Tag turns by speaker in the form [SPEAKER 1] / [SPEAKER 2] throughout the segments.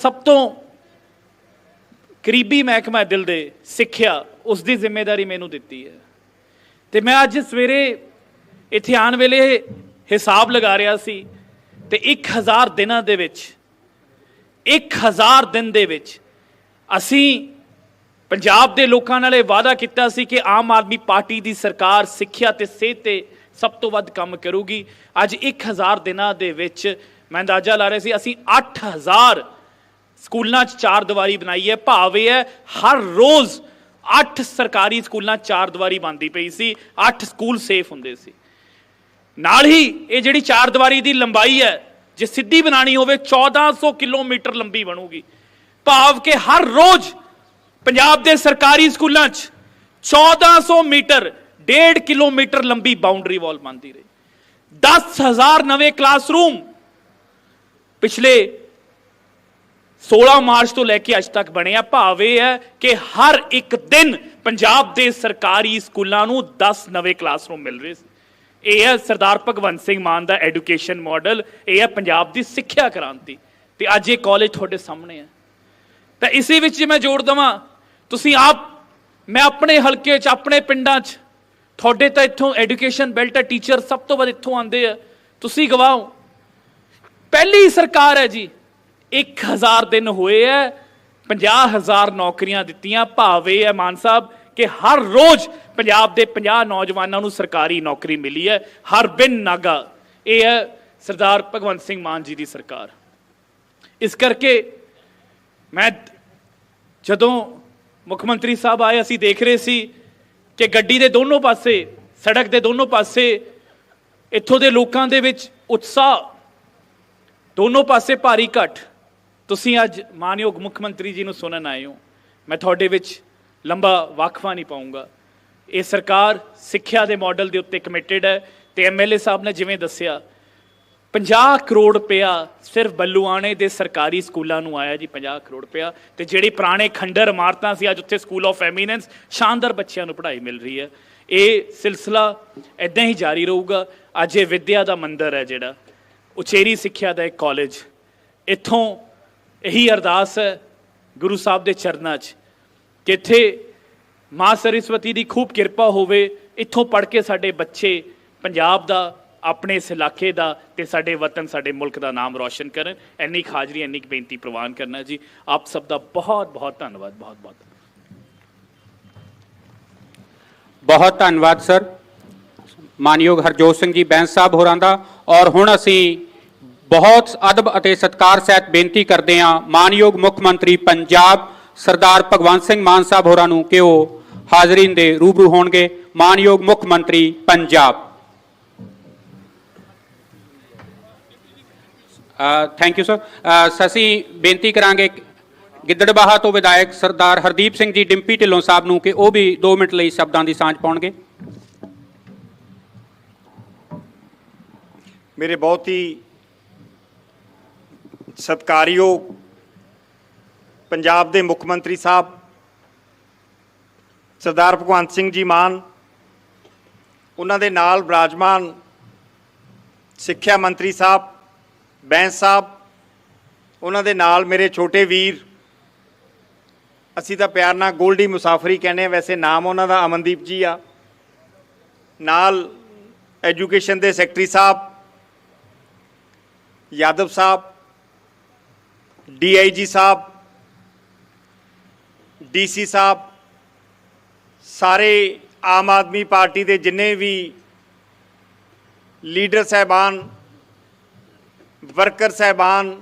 [SPEAKER 1] ਸਭ ਤੋਂ ਕਰੀਬੀ ਮਹਿਕਮਾ ਦਿਲ ਦੇ ਸਿੱਖਿਆ ਉਸ ਦੀ ਜ਼ਿੰਮੇਵਾਰੀ ਮੈਨੂੰ ਦਿੱਤੀ ਹੈ। ਤੇ ਮੈਂ ਅੱਜ ਸਵੇਰੇ ਇੱਥੇ ਆਉਣ ਵੇਲੇ ਹਿਸਾਬ ਲਗਾ ਰਿਹਾ ਸੀ ਤੇ 1000 ਦਿਨਾਂ ਦੇ ਵਿੱਚ 1000 ਦਿਨ ਦੇ ਵਿੱਚ ਅਸੀਂ ਪੰਜਾਬ ਦੇ ਲੋਕਾਂ ਨਾਲ ਇਹ ਵਾਅਦਾ ਕੀਤਾ ਸੀ ਕਿ ਆਮ ਆਦਮੀ ਪਾਰਟੀ ਦੀ ਸਰਕਾਰ ਸਿੱਖਿਆ ਤੇ ਸਿਹਤ ਤੇ ਸਭ ਤੋਂ ਵੱਧ ਕੰਮ ਕਰੂਗੀ। ਅੱਜ 1000 ਦਿਨਾਂ ਦੇ ਵਿੱਚ ਮੈਂ ਅੰਦਾਜ਼ਾ ਲਾ ਰਿਹਾ ਸੀ, ਅਸੀਂ 8000 ਸਕੂਲਾਂ 'ਚ ਚਾਰ ਦੀਵਾਰੀ ਬਣਾਈ ਹੈ। ਭਾਵ ਇਹ ਹੈ ਹਰ ਰੋਜ਼ 8 ਸਰਕਾਰੀ ਸਕੂਲਾਂ ਚਾਰ ਦੀਵਾਰੀ ਬਣਦੀ ਪਈ ਸੀ 8 ਸਕੂਲ ਸੇਫ ਹੁੰਦੇ ਸੀ। ਨਾਲ ਹੀ ਇਹ ਜਿਹੜੀ ਚਾਰ ਦੀਵਾਰੀ ਦੀ ਲੰਬਾਈ ਹੈ, ਜੇ ਸਿੱਧੀ ਬਣਾਣੀ ਹੋਵੇ 1400 ਕਿਲੋਮੀਟਰ ਲੰਬੀ ਬਣੂਗੀ। ਭਾਵ ਕਿ ਹਰ ਰੋਜ਼ ਪੰਜਾਬ ਦੇ ਸਰਕਾਰੀ ਸਕੂਲਾਂ 'ਚ 1400 ਮੀਟਰ 1.5 ਕਿਲੋਮੀਟਰ ਲੰਬੀ ਬਾਉਂਡਰੀ ਵਾਲ ਬਣਦੀ ਰਹੀ। 10000 ਨਵੇਂ ਕਲਾਸਰੂਮ ਪਿਛਲੇ 16 ਮਾਰਚ ਤੋਂ ਲੈ ਕੇ ਅੱਜ ਤੱਕ ਬਣੇ ਆ ਭਾਵ ਇਹ ਹੈ ਕਿ ਹਰ ਇੱਕ ਦਿਨ ਪੰਜਾਬ ਦੇ ਸਰਕਾਰੀ ਸਕੂਲਾਂ ਨੂੰ 10 ਨਵੇਂ ਕਲਾਸਰੂਮ ਮਿਲ ਰਹੇ ਸੀ। ਇਹ ਹੈ ਸਰਦਾਰ ਭਗਵੰਤ ਸਿੰਘ ਮਾਨ ਦਾ ਐਜੂਕੇਸ਼ਨ ਮਾਡਲ, ਇਹ ਹੈ ਪੰਜਾਬ ਦੀ ਸਿੱਖਿਆ ਕ੍ਰਾਂਤੀ। ਤੇ ਅੱਜ ਇਹ ਕਾਲਜ ਤੁਹਾਡੇ ਸਾਹਮਣੇ ਹੈ। ਤਾਂ ਇਸੇ ਵਿੱਚ ਜੇ ਮੈਂ ਜੋੜ ਦਵਾਂ, ਤੁਸੀਂ ਆਪ, ਮੈਂ ਆਪਣੇ ਹਲਕੇ 'ਚ, ਆਪਣੇ ਪਿੰਡਾਂ 'ਚ, ਤੁਹਾਡੇ ਤਾਂ ਇੱਥੋਂ ਐਜੂਕੇਸ਼ਨ ਬੈਲਟ ਹੈ ਟੀਚਰ ਸਭ ਤੋਂ ਵੱਧ ਇੱਥੋਂ ਆਉਂਦੇ ਆ। ਤੁਸੀਂ ਗਵਾਓ। ਪਹਿਲੀ ਸਰਕਾਰ ਹੈ ਜੀ 1000 ਦਿਨ ਹੋਏ ਐ 50000 ਨੌਕਰੀਆਂ ਦਿੱਤੀਆਂ। ਭਾਵੇਂ ਹੈ ਮਾਨ ਸਾਹਿਬ, ਕਿ ਹਰ ਰੋਜ਼ ਪੰਜਾਬ ਦੇ 50 ਨੌਜਵਾਨਾਂ ਨੂੰ ਸਰਕਾਰੀ ਨੌਕਰੀ ਮਿਲੀ ਹੈ ਹਰ ਬਿਨ ਨਾਗਾ। ਇਹ ਹੈ ਸਰਦਾਰ ਭਗਵੰਤ ਸਿੰਘ ਮਾਨ ਜੀ ਦੀ ਸਰਕਾਰ। ਇਸ ਕਰਕੇ ਮੈਂ ਜਦੋਂ ਮੁੱਖ ਮੰਤਰੀ ਸਾਹਿਬ ਆਏ, ਅਸੀਂ ਦੇਖ ਰਹੇ ਸੀ ਕਿ ਗੱਡੀ ਦੇ ਦੋਨੋਂ ਪਾਸੇ, ਸੜਕ ਦੇ ਦੋਨੋਂ ਪਾਸੇ, ਇੱਥੋਂ ਦੇ ਲੋਕਾਂ ਦੇ ਵਿੱਚ ਉਤਸ਼ਾਹ। ਦੋਨੋਂ ਪਾਸੇ ਭਾਰੀ ਘਟ। ਤੁਸੀਂ ਅੱਜ ਮਾਨਯੋਗ ਮੁੱਖ ਮੰਤਰੀ ਜੀ ਨੂੰ ਸੁਣਨ ਆਏ ਹੋ। ਮੈਂ ਤੁਹਾਡੇ ਵਿੱਚ ਲੰਬਾ ਵਾਕਫਾ ਨਹੀਂ ਪਾਉਂਗਾ। ਇਹ ਸਰਕਾਰ ਸਿੱਖਿਆ ਦੇ ਮਾਡਲ ਦੇ ਉੱਤੇ ਕਮਿਟਿਡ ਹੈ ਤੇ ਐਮਐਲਏ ਸਾਹਿਬ ਨੇ ਜਿਵੇਂ ਦੱਸਿਆ 50 ਕਰੋੜ ਰੁਪਇਆ ਸਿਰਫ ਬੱਲੂਆਣੇ ਦੇ ਸਰਕਾਰੀ ਸਕੂਲਾਂ ਨੂੰ ਆਇਆ ਜੀ 50 ਕਰੋੜ ਰੁਪਇਆ। ਤੇ ਜਿਹੜੀ ਪੁਰਾਣੇ ਖੰਡਰ ਇਮਾਰਤਾਂ ਸੀ, ਅੱਜ ਉੱਥੇ ਸਕੂਲ ਆਫ ਐਮੀਨੈਂਸ ਸ਼ਾਨਦਾਰ ਬੱਚਿਆਂ ਨੂੰ ਪੜ੍ਹਾਈ ਮਿਲ ਰਹੀ ਹੈ। ਇਹ ਸਿਲਸਿਲਾ ਇਦਾਂ ਹੀ ਜਾਰੀ ਰਹੂਗਾ। ਅੱਜ ਇਹ ਵਿਦਿਆ ਦਾ ਮੰਦਰ ਹੈ ਜਿਹੜਾ। ਉਚੇਰੀ ਸਿੱਖਿਆ ਦਾ ਇੱਕ ਕਾਲਜ ਇੱਥੋਂ ਇਹੀ ਅਰਦਾਸ ਹੈ ਗੁਰੂ ਸਾਹਿਬ ਦੇ ਚਰਨਾਂ 'ਚ ਕਿ ਇੱਥੇ ਮਾਂ ਸਰਸਵਤੀ ਦੀ ਖੂਬ ਕਿਰਪਾ ਹੋਵੇ, ਇੱਥੋਂ ਪੜ੍ਹ ਕੇ ਸਾਡੇ ਬੱਚੇ ਪੰਜਾਬ ਦਾ, ਆਪਣੇ ਇਸ ਇਲਾਕੇ ਦਾ ਤੇ ਸਾਡੇ ਵਤਨ, ਸਾਡੇ ਮੁਲਕ ਦਾ ਨਾਮ ਰੌਸ਼ਨ ਕਰਨ। ਇੰਨੀ ਕੁ ਹਾਜ਼ਰੀ, ਇੰਨੀ ਕੁ ਬੇਨਤੀ ਪ੍ਰਵਾਨ ਕਰਨਾ ਜੀ। ਆਪ ਸਭ ਦਾ ਬਹੁਤ ਬਹੁਤ ਧੰਨਵਾਦ, ਬਹੁਤ ਬਹੁਤ।
[SPEAKER 2] ਬਹੁਤ ਧੰਨਵਾਦ, ਸਰ। ਮਾਨਯੋਗ ਹਰਜੋਤ ਸਿੰਘ ਜੀ, ਬੈਂਸ ਸਾਹਿਬ ਹੋਰਾਂ ਦਾ। ਔਰ ਹੁਣ ਅਸੀਂ ਬਹੁਤ ਅਦਬ ਅਤੇ ਸਤਿਕਾਰ ਸਹਿਤ ਬੇਨਤੀ ਕਰਦੇ ਹਾਂ ਮਾਨਯੋਗ ਮੁੱਖ ਮੰਤਰੀ ਪੰਜਾਬ ਸਰਦਾਰ ਭਗਵੰਤ ਸਿੰਘ ਮਾਨ ਸਾਹਿਬ ਹੋਰਾਂ ਨੂੰ ਕਿ ਉਹ ਹਾਜ਼ਰੀਨ ਦੇ ਰੂਬਰੂ ਹੋਣਗੇ। ਮਾਨਯੋਗ ਮੁੱਖ ਮੰਤਰੀ ਪੰਜਾਬ। ਥੈਂਕ ਯੂ ਸਰ ਅਸੀਂ ਬੇਨਤੀ ਕਰਾਂਗੇ ਗਿੱਦੜਬਾਹਾ ਤੋਂ ਵਿਧਾਇਕ ਸਰਦਾਰ ਹਰਦੀਪ ਸਿੰਘ ਜੀ ਡਿੰਪੀ ਢਿੱਲੋਂ ਸਾਹਿਬ ਨੂੰ ਕਿ ਉਹ ਵੀ 2 ਮਿੰਟ ਲਈ ਸ਼ਬਦਾਂ ਦੀ ਸਾਂਝ ਪਾਉਣਗੇ।
[SPEAKER 3] ਮੇਰੇ ਬਹੁਤ ਹੀ ਸਤਿਕਾਰਯੋਗ ਪੰਜਾਬ ਦੇ ਮੁੱਖ ਮੰਤਰੀ ਸਾਹਿਬ, ਸਰਦਾਰ ਭਗਵੰਤ ਸਿੰਘ ਜੀ ਮਾਨ, ਉਹਨਾਂ ਦੇ ਨਾਲ ਬਿਰਾਜਮਾਨ ਸਿੱਖਿਆ ਮੰਤਰੀ ਸਾਹਿਬ, ਬੈਂਸ ਸਾਹਿਬ, ਉਹਨਾਂ ਦੇ ਨਾਲ ਮੇਰੇ ਛੋਟੇ ਵੀਰ, ਅਸੀਂ ਤਾਂ ਪਿਆਰ ਨਾਲ ਗੋਲਡੀ ਮੁਸਾਫਰੀ ਕਹਿੰਦੇ ਆ ਵੈਸੇ ਨਾਮ ਉਹਨਾਂ ਦਾ ਅਮਨਦੀਪ ਜੀ ਆ। ਨਾਲ ਐਜੂਕੇਸ਼ਨ ਦੇ ਸੈਕਟਰੀ ਸਾਹਿਬ, ਯਾਦਵ ਸਾਹਿਬ ਡੀਆਈਜੀ ਸਾਹਿਬ, ਡੀਸੀ ਸਾਹਿਬ, ਸਾਰੇ ਆਮ ਆਦਮੀ ਪਾਰਟੀ ਦੇ ਜਿੰਨੇ ਵੀ ਲੀਡਰ ਸਹਿਬਾਨ, ਵਰਕਰ ਸਹਿਬਾਨ,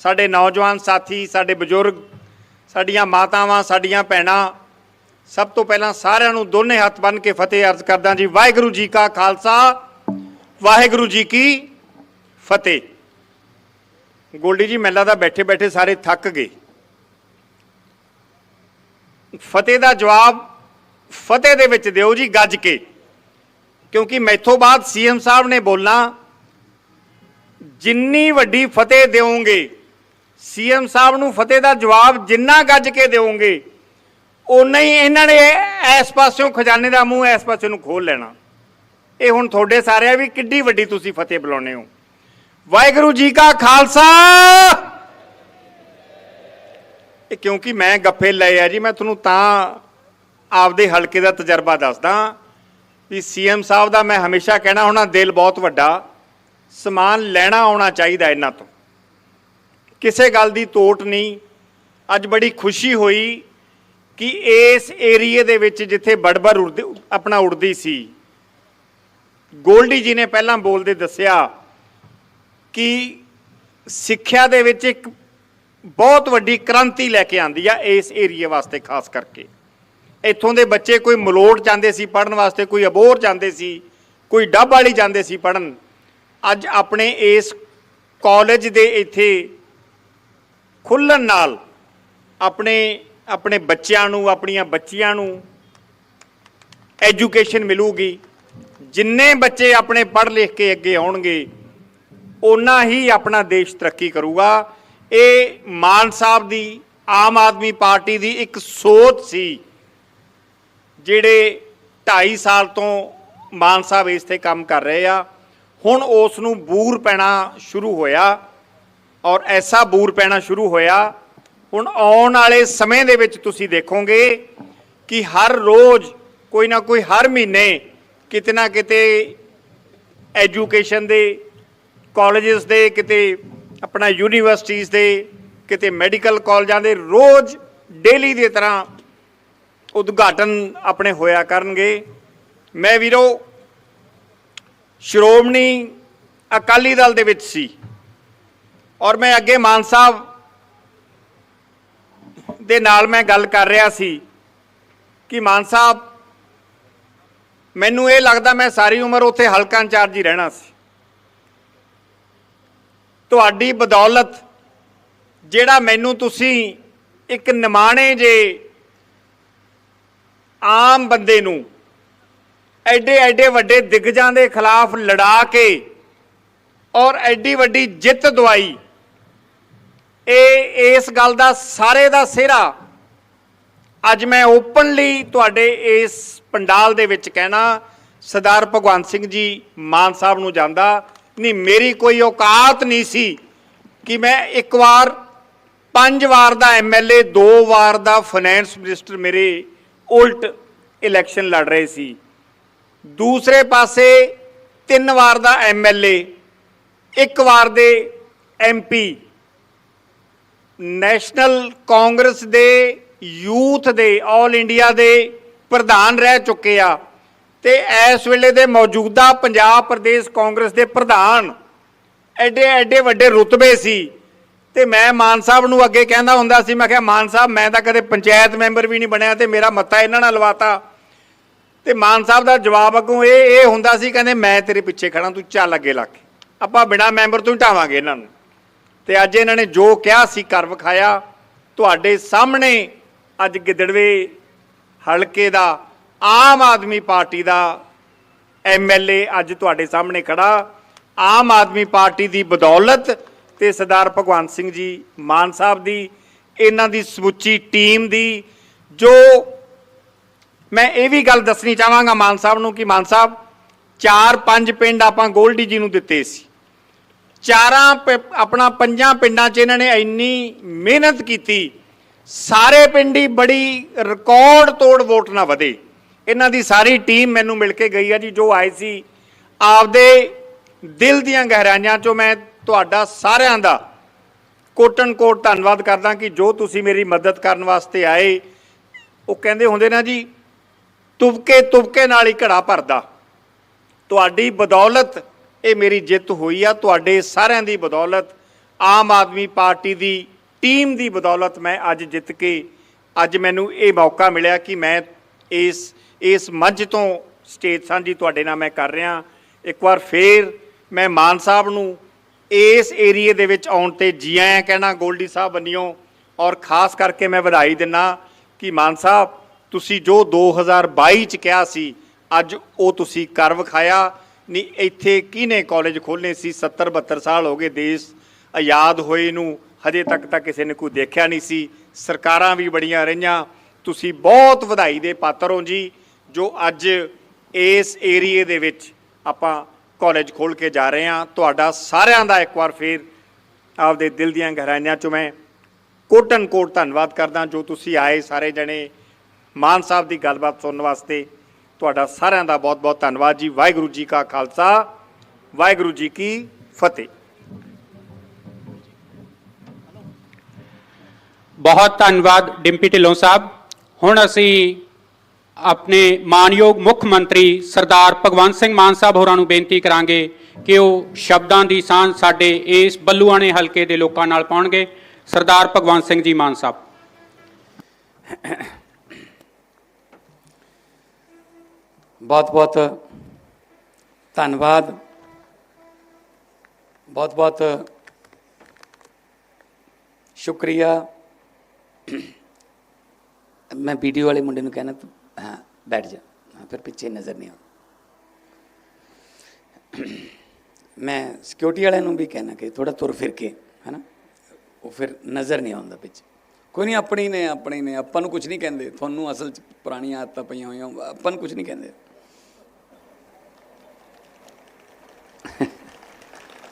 [SPEAKER 3] ਸਾਡੇ ਨੌਜਵਾਨ ਸਾਥੀ, ਸਾਡੇ ਬਜ਼ੁਰਗ, ਸਾਡੀਆਂ ਮਾਤਾਵਾਂ, ਸਾਡੀਆਂ ਭੈਣਾਂ, ਸਭ ਤੋਂ ਪਹਿਲਾਂ ਸਾਰਿਆਂ ਨੂੰ ਦੋਨੇ ਹੱਥ ਬੰਨ੍ਹ ਕੇ ਫਤਿਹ ਅਰਜ਼ ਕਰਦਾ ਜੀ, ਵਾਹਿਗੁਰੂ ਜੀ ਕਾ ਖਾਲਸਾ, ਵਾਹਿਗੁਰੂ ਜੀ ਕੀ ਫਤਿਹ। ਗੋਲਡੀ ਜੀ ਮੈਨੂੰ ਦਾ ਬੈਠੇ ਬੈਠੇ ਸਾਰੇ ਥੱਕ ਗਏ। ਫਤਿਹ ਦਾ ਜਵਾਬ ਫਤਿਹ ਦੇ ਵਿੱਚ ਦਿਓ ਜੀ, ਗੱਜ ਕੇ। ਕਿਉਂਕਿ ਮੈਥੋਂ ਬਾਅਦ ਸੀਐਮ ਸਾਹਿਬ ਨੇ ਬੋਲਣਾ, ਜਿੰਨੀ ਵੱਡੀ ਫਤਿਹ ਦਿਓਗੇ ਸੀਐਮ ਸਾਹਿਬ ਨੂੰ ਫਤਿਹ ਦਾ ਜਵਾਬ ਜਿੰਨਾ ਗੱਜ ਕੇ ਦਿਓਗੇ ਉਨਾ ਹੀ ਇਹਨਾਂ ਨੇ ਇਸ ਪਾਸਿਓਂ ਖਜ਼ਾਨੇ ਦਾ ਮੂੰਹ ਇਸ ਪਾਸੇ ਨੂੰ ਖੋਲ ਲੈਣਾ। ਇਹ ਹੁਣ ਤੁਹਾਡੇ ਸਾਰਿਆਂ ਵੀ ਕਿੱਡੀ ਵੱਡੀ ਤੁਸੀਂ ਫਤਿਹ ਬੁਲਾਉਨੇ ਹੋ। ਵਾਹਿਗੁਰੂ ਜੀ ਕਾ ਖਾਲਸਾ। ਇਹ ਕਿਉਂਕਿ ਮੈਂ ਗੱਫੇ ਲਏ ਆ ਜੀ, ਮੈਂ ਤੁਹਾਨੂੰ ਤਾਂ ਆਪਦੇ ਹਲਕੇ ਦਾ ਤਜਰਬਾ ਦੱਸਦਾ ਵੀ ਸੀਐਮ ਸਾਹਿਬ ਦਾ ਮੈਂ ਹਮੇਸ਼ਾ ਕਹਿਣਾ ਹੋਣਾ, ਦਿਲ ਬਹੁਤ ਵੱਡਾ, ਸਮਾਨ ਲੈਣਾ ਆਉਣਾ ਚਾਹੀਦਾ ਇਹਨਾਂ ਤੋਂ। ਕਿਸੇ ਗੱਲ ਦੀ ਤੋਟ ਨਹੀਂ। ਅੱਜ ਬੜੀ ਖੁਸ਼ੀ ਹੋਈ ਕਿ ਇਸ ਏਰੀਏ ਦੇ ਵਿੱਚ ਜਿੱਥੇ ਬੜਬੜ ਉੜਦੀ, ਆਪਣਾ ਉੜਦੀ ਸੀ, ਗੋਲਡੀ ਜੀ ਨੇ ਪਹਿਲਾਂ ਬੋਲਦੇ ਦੱਸਿਆ ਕਿ ਸਿੱਖਿਆ ਦੇ ਵਿੱਚ ਇੱਕ ਬਹੁਤ ਵੱਡੀ ਕ੍ਰਾਂਤੀ ਲੈ ਕੇ ਆਂਦੀ ਆ ਇਸ ਏਰੀਏ ਵਾਸਤੇ, ਖਾਸ ਕਰਕੇ। ਇੱਥੋਂ ਦੇ ਬੱਚੇ ਕੋਈ ਮਲੋਟ ਜਾਂਦੇ ਸੀ ਪੜਨ ਵਾਸਤੇ, ਕੋਈ ਅਬੋਰ ਜਾਂਦੇ ਸੀ, ਕੋਈ ਡੱਬ ਵਾਲੀ ਜਾਂਦੇ ਸੀ ਪੜਨ ਅੱਜ ਆਪਣੇ ਇਸ ਕਾਲਜ ਦੇ ਇੱਥੇ ਖੁੱਲਣ ਨਾਲ ਆਪਣੇ ਆਪਣੇ ਬੱਚਿਆਂ ਨੂੰ, ਆਪਣੀਆਂ ਬੱਚੀਆਂ ਨੂੰ ਐਜੂਕੇਸ਼ਨ ਮਿਲੂਗੀ। ਜਿੰਨੇ ਬੱਚੇ ਆਪਣੇ ਪੜ੍ਹ ਲਿਖ ਕੇ ਅੱਗੇ ਆਉਣਗੇ ਉਨਾ ਹੀ ਆਪਣਾ ਦੇਸ਼ ਤਰੱਕੀ ਕਰੂਗਾ। ਇਹ ਮਾਨ ਸਾਹਿਬ ਦੀ, ਆਮ ਆਦਮੀ ਪਾਰਟੀ ਦੀ ਇੱਕ ਸੋਚ ਸੀ, ਜਿਹੜੇ 2.5 ਸਾਲ ਤੋਂ ਮਾਨ ਸਾਹਿਬ ਇਸ ਤੇ ਕੰਮ ਕਰ ਰਹੇ ਆ। ਹੁਣ ਉਸ ਨੂੰ ਬੂਰ ਪੈਣਾ ਸ਼ੁਰੂ ਹੋਇਆ ਔਰ ਐਸਾ ਬੂਰ ਪੈਣਾ ਸ਼ੁਰੂ ਹੋਇਆ। ਹੁਣ ਆਉਣ ਵਾਲੇ ਸਮੇਂ ਦੇ ਵਿੱਚ ਤੁਸੀਂ ਦੇਖੋਗੇ ਕਿ ਹਰ ਰੋਜ਼, ਕੋਈ ਨਾ ਕੋਈ ਹਰ ਮਹੀਨੇ ਕਿਤੇ ਨਾ ਕਿਤੇ ਐਜੂਕੇਸ਼ਨ ਦੇ ਕਾਲਜਸ ਦੇ, ਕਿਤੇ ਆਪਣਾ ਯੂਨੀਵਰਸਿਟੀਜ਼ ਦੇ, ਕਿਤੇ ਮੈਡੀਕਲ ਕਾਲਜਾਂ ਦੇ ਰੋਜ਼ ਡੇਲੀ ਦੀ ਤਰ੍ਹਾਂ ਉਦਘਾਟਨ ਆਪਣੇ ਹੋਇਆ ਕਰਨਗੇ। ਮੈਂ ਵੀਰੋ ਸ਼੍ਰੋਮਣੀ ਅਕਾਲੀ ਦਲ ਦੇ ਵਿੱਚ ਸੀ ਔਰ ਮੈਂ ਅੱਗੇ ਮਾਨ ਸਾਹਿਬ ਦੇ ਨਾਲ ਮੈਂ ਗੱਲ ਕਰ ਰਿਹਾ ਸੀ ਕਿ ਮਾਨ ਸਾਹਿਬ, ਮੈਨੂੰ ਇਹ ਲੱਗਦਾ ਮੈਂ ਸਾਰੀ ਉਮਰ ਉੱਥੇ ਹਲਕਾ ਇੰਚਾਰਜ ਹੀ ਰਹਿਣਾ ਸੀ। ਤੁਹਾਡੀ ਬਦੌਲਤ, ਜਿਹੜਾ ਮੈਨੂੰ ਤੁਸੀਂ ਇੱਕ ਨਿਮਾਣੇ ਜੇ ਆਮ ਬੰਦੇ ਨੂੰ ਐਡੇ ਐਡੇ ਵੱਡੇ ਦਿਗਜਾਂ ਦੇ ਖਿਲਾਫ ਲੜਾ ਕੇ ਔਰ ਐਡੀ ਵੱਡੀ ਜਿੱਤ ਦਵਾਈ, ਇਹ, ਇਸ ਗੱਲ ਦਾ ਸਾਰੇ ਦਾ ਸਿਹਰਾ ਅੱਜ ਮੈਂ ਓਪਨਲੀ ਤੁਹਾਡੇ ਇਸ ਪੰਡਾਲ ਦੇ ਵਿੱਚ ਕਹਿਣਾ, ਸਰਦਾਰ ਭਗਵੰਤ ਸਿੰਘ ਜੀ ਮਾਨ ਸਾਹਿਬ ਨੂੰ ਜਾਂਦਾ। ਨਹੀਂ, ਮੇਰੀ ਕੋਈ ਔਕਾਤ ਨਹੀਂ ਸੀ ਕਿ ਮੈਂ ਇੱਕ ਵਾਰ, ਪੰਜ ਵਾਰ ਦਾ ਐਮਐਲਏ ਦੋ ਵਾਰ ਦਾ ਫਾਈਨੈਂਸ ਮਿਨਿਸਟਰ ਮੇਰੇ ਉਲਟ ਇਲੈਕਸ਼ਨ ਲੜ ਰਹੇ ਸੀ। ਦੂਸਰੇ ਪਾਸੇ ਤਿੰਨ ਵਾਰ ਦਾ ਐਮਐਲਏ ਇੱਕ ਵਾਰ ਦੇ ਐਮਪੀ ਨੈਸ਼ਨਲ ਕਾਂਗਰਸ ਦੇ ਯੂਥ ਦੇ 올 ਇੰਡੀਆ ਦੇ ਪ੍ਰਧਾਨ ਰਹਿ ਚੁੱਕੇ ਆ। ਤੇ ਇਸ ਵੇਲੇ ਦੇ ਮੌਜੂਦਾ ਪੰਜਾਬ ਪ੍ਰਦੇਸ਼ ਕਾਂਗਰਸ ਦੇ ਪ੍ਰਧਾਨ ਐਡੇ ਐਡੇ ਵੱਡੇ ਰੁਤਬੇ ਸੀ ਤੇ ਮੈਂ ਮਾਨ ਸਾਹਿਬ ਨੂੰ ਅੱਗੇ ਕਹਿੰਦਾ ਹੁੰਦਾ ਸੀ, ਮੈਂ ਕਿਹਾ, ਮਾਨ ਸਾਹਿਬ, ਮੈਂ ਤਾਂ ਕਦੇ ਪੰਚਾਇਤ ਮੈਂਬਰ ਵੀ ਨਹੀਂ ਬਣਿਆ ਤੇ ਮੇਰਾ ਮੱਤਾ ਇਹਨਾਂ ਨਾਲ ਲਵਾਤਾ। ਤੇ ਮਾਨ ਸਾਹਿਬ ਦਾ ਜਵਾਬ ਅੱਗੋਂ ਇਹ ਇਹ ਹੁੰਦਾ ਸੀ, ਕਹਿੰਦੇ, ਮੈਂ ਤੇਰੇ ਪਿੱਛੇ ਖੜਾ ਤੂੰ ਚੱਲ ਅੱਗੇ ਲੱਗ। ਕੇ ਆਪਾਂ ਬਿਨਾ ਮੈਂਬਰ ਤੋਂ ਹੀ ਢਾਵਾਂਗੇ ਇਹਨਾਂ ਨੂੰ। ਤੇ ਅੱਜ ਇਹਨਾਂ ਨੇ ਜੋ ਕਿਹਾ ਸੀ ਕਰ ਵਿਖਾਇਆ। ਤੁਹਾਡੇ ਸਾਹਮਣੇ ਅੱਜ ਗਿੱਦੜਵੇ ਹਲਕੇ ਦਾ ਆਮ ਆਦਮੀ ਪਾਰਟੀ ਦਾ ਐਮਐਲਏ ਅੱਜ ਤੁਹਾਡੇ ਸਾਹਮਣੇ ਖੜਾ। ਆਮ ਆਦਮੀ ਪਾਰਟੀ ਦੀ ਬਦੌਲਤ ਤੇ ਸਰਦਾਰ ਭਗਵੰਤ ਸਿੰਘ ਜੀ ਮਾਨ ਸਾਹਿਬ ਦੀ, ਇਹਨਾਂ ਦੀ ਸਮੁੱਚੀ ਟੀਮ ਦੀ, ਜੋ ਮੈਂ ਇਹ ਵੀ ਗੱਲ ਦੱਸਣੀ ਚਾਹਾਂਗਾ ਮਾਨ ਸਾਹਿਬ ਨੂੰ ਕਿ ਮਾਨ ਸਾਹਿਬ, ਚਾਰ ਪੰਜ ਪਿੰਡ ਆਪਾਂ ਗੋਲਡੀ ਜੀ ਨੂੰ ਦਿੱਤੇ ਸੀ। ਚਾਰਾਂ ਪਿ- ਆਪਣਾ ਪੰਜਾਂ ਪਿੰਡਾਂ 'ਚ ਇਹਨਾਂ ਨੇ ਇੰਨੀ ਮਿਹਨਤ ਕੀਤੀ। ਸਾਰੇ ਪਿੰਡ ਹੀ ਬੜੀ ਰਿਕਾਰਡ ਤੋੜ ਵੋਟ ਨਾ ਵਧੇ। ਇਹਨਾਂ ਦੀ ਸਾਰੀ ਟੀਮ ਮੈਨੂੰ ਮਿਲ ਕੇ ਗਈ ਆ ਜੀ, ਜੋ ਆਏ ਸੀ। ਆਪਦੇ ਦਿਲ ਦੀਆਂ ਗਹਿਰਾਈਆਂ 'ਚੋਂ ਮੈਂ ਤੁਹਾਡਾ ਸਾਰਿਆਂ ਦਾ ਕੋਟਨ ਕੋਟ ਧੰਨਵਾਦ ਕਰਦਾ ਕਿ ਜੋ ਤੁਸੀਂ ਮੇਰੀ ਮਦਦ ਕਰਨ ਵਾਸਤੇ ਆਏ, ਉਹ ਕਹਿੰਦੇ ਹੁੰਦੇ ਨਾ ਜੀ, ਤੁਬਕੇ ਤੁਬਕੇ ਨਾਲ ਹੀ ਘੜਾ ਭਰਦਾ। ਤੁਹਾਡੀ ਬਦੌਲਤ ਇਹ ਮੇਰੀ ਜਿੱਤ ਹੋਈ ਆ, ਤੁਹਾਡੇ ਸਾਰਿਆਂ ਦੀ ਬਦੌਲਤ, ਆਮ ਆਦਮੀ ਪਾਰਟੀ ਦੀ ਟੀਮ ਦੀ ਬਦੌਲਤ ਮੈਂ ਅੱਜ ਜਿੱਤ ਕੇ, ਅੱਜ ਮੈਨੂੰ ਇਹ ਮੌਕਾ ਮਿਲਿਆ ਕਿ ਮੈਂ ਇਸ ਇਸ ਮੰਚ ਤੋਂ ਸਟੇਜ ਸਾਂਝੀ ਤੁਹਾਡੇ ਨਾਲ ਮੈਂ ਕਰ ਰਿਹਾ। ਇੱਕ ਵਾਰ ਫੇਰ ਮੈਂ ਮਾਨ ਸਾਹਿਬ ਨੂੰ ਇਸ ਏਰੀਏ ਦੇ ਵਿੱਚ ਆਉਣ ਤੇ ਜੀ ਆਇਆਂ ਕਹਿਣਾ, ਗੋਲਡੀ ਸਾਹਿਬ ਬੰਨਿਓ। ਔਰ ਖਾਸ ਕਰਕੇ ਮੈਂ ਵਧਾਈ ਦਿੰਨਾ ਕਿ ਮਾਨ ਸਾਹਿਬ, ਤੁਸੀਂ ਜੋ 2022 ਚ ਕਿਹਾ ਸੀ, ਅੱਜ ਉਹ ਤੁਸੀਂ ਕਰ ਵਿਖਾਇਆ। ਨਹੀਂ ਇੱਥੇ ਕਿਹਨੇ ਕਾਲਜ ਖੋਲ੍ਹਣੇ ਸੀ? 70 72 ਸਾਲ ਹੋ ਗਏ ਦੇਸ਼ ਆਜ਼ਾਦ ਹੋਏ ਨੂੰ। ਹਜੇ ਤੱਕ ਤਾਂ ਕਿਸੇ ਨੇ ਕੋਈ ਦੇਖਿਆ ਨਹੀਂ ਸੀ। ਸਰਕਾਰਾਂ ਵੀ ਬੜੀਆਂ ਰਹੀਆਂ। ਤੁਸੀਂ ਬਹੁਤ ਵਧਾਈ ਦੇ ਪਾਤਰ ਹੋ ਜੀ। ਜੋ ਅੱਜ ਇਸ ਏਰੀਏ ਦੇ ਵਿੱਚ ਆਪਾਂ ਕਾਲਜ ਖੋਲ ਕੇ ਜਾ ਰਹੇ ਹਾਂ, ਤੁਹਾਡਾ ਸਾਰਿਆਂ ਦਾ ਇੱਕ ਵਾਰ ਫੇਰ ਆਪਦੇ ਦਿਲ ਦੀਆਂ ਗਹਿਰਾਈਆਂ ਚੋਂ ਮੈਂ ਕੋਟਨ ਕੋਟ ਧੰਨਵਾਦ ਕਰਦਾ ਜੋ ਤੁਸੀਂ ਆਏ ਸਾਰੇ ਜਣੇ ਮਾਨ ਸਾਹਿਬ ਦੀ ਗੱਲਬਾਤ ਸੁਣਨ ਵਾਸਤੇ। ਤੁਹਾਡਾ ਸਾਰਿਆਂ ਦਾ ਬਹੁਤ-ਬਹੁਤ ਧੰਨਵਾਦ ਜੀ। ਵਾਹਿਗੁਰੂ ਜੀ ਕਾ ਖਾਲਸਾ, ਵਾਹਿਗੁਰੂ ਜੀ ਕੀ ਫਤਿਹ।
[SPEAKER 2] ਬਹੁਤ ਧੰਨਵਾਦ ਡਿੰਪੀ ਢਿੱਲੋਂ ਸਾਹਿਬ। ਹੁਣ ਅਸੀਂ ਆਪਣੇ ਮਾਨਯੋਗ ਮੁੱਖ ਮੰਤਰੀ ਸਰਦਾਰ ਭਗਵੰਤ ਸਿੰਘ ਮਾਨ ਸਾਹਿਬ ਹੋਰਾਂ ਨੂੰ ਬੇਨਤੀ ਕਰਾਂਗੇ ਕਿ ਉਹ ਸ਼ਬਦਾਂ ਦੀ ਸਾਂਝ ਸਾਡੇ ਇਸ ਬੱਲੂਆਣੇ ਹਲਕੇ ਦੇ ਲੋਕਾਂ ਨਾਲ ਪਾਉਣਗੇ। ਸਰਦਾਰ ਭਗਵੰਤ ਸਿੰਘ ਜੀ ਮਾਨ ਸਾਹਿਬ।
[SPEAKER 4] ਬਹੁਤ ਬਹੁਤ ਧੰਨਵਾਦ। ਬਹੁਤ ਬਹੁਤ ਸ਼ੁਕਰੀਆ। ਮੈਂ ਵੀਡੀਓ ਵਾਲੇ ਮੁੰਡੇ ਨੂੰ ਕਹਿਣਾ ਤੂੰ ਹਾਂ ਬੈਠ ਜਾ। ਹਾਂ, ਫਿਰ ਪਿੱਛੇ ਨਜ਼ਰ ਨਹੀਂ ਆਉਂਦਾ। ਮੈਂ ਸਿਕਿਉਰਿਟੀ ਵਾਲਿਆਂ ਨੂੰ ਵੀ ਕਹਿਣਾ ਕਿ ਥੋੜਾ ਤੁਰ ਫਿਰ ਕੇ ਹੈਨਾ? ਉਹ ਫਿਰ ਨਜ਼ਰ ਨਹੀਂ ਆਉਂਦਾ ਪਿੱਛੇ। ਕੋਈ ਨਹੀਂ ਆਪਣੀ ਨੇ ਆਪਣੀ ਨੇ। ਆਪਾਂ ਨੂੰ ਕੁਝ ਨਹੀਂ ਕਹਿੰਦੇ। ਤੁਹਾਨੂੰ ਅਸਲ ਚ ਪੁਰਾਣੀਆਂ ਆਦਤਾਂ ਪਈਆਂ ਹੋਈਆਂ। ਆਪਾਂ ਨੂੰ ਕੁਝ ਨਹੀਂ ਕਹਿੰਦੇ।